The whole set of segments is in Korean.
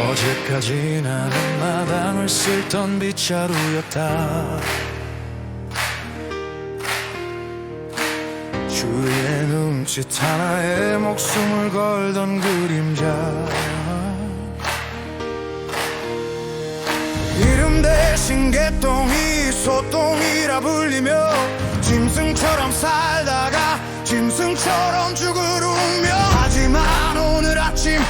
어제까지 나는 마당을 쓸던 빗자루였다. 주의 눈짓 하나에 목숨을 걸던 그림자. 이름 대신 개똥이 소똥이라 불리며 짐승처럼 살다가 짐승처럼 죽을 운명. 하지만 오늘 아침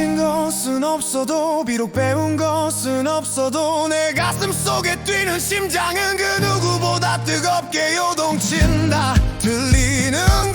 가진 것은 없어도 비록 배운 것은 없어도 내 가슴 속에 뛰는 심장은 그 누구보다 뜨겁게 요동친다. 들리는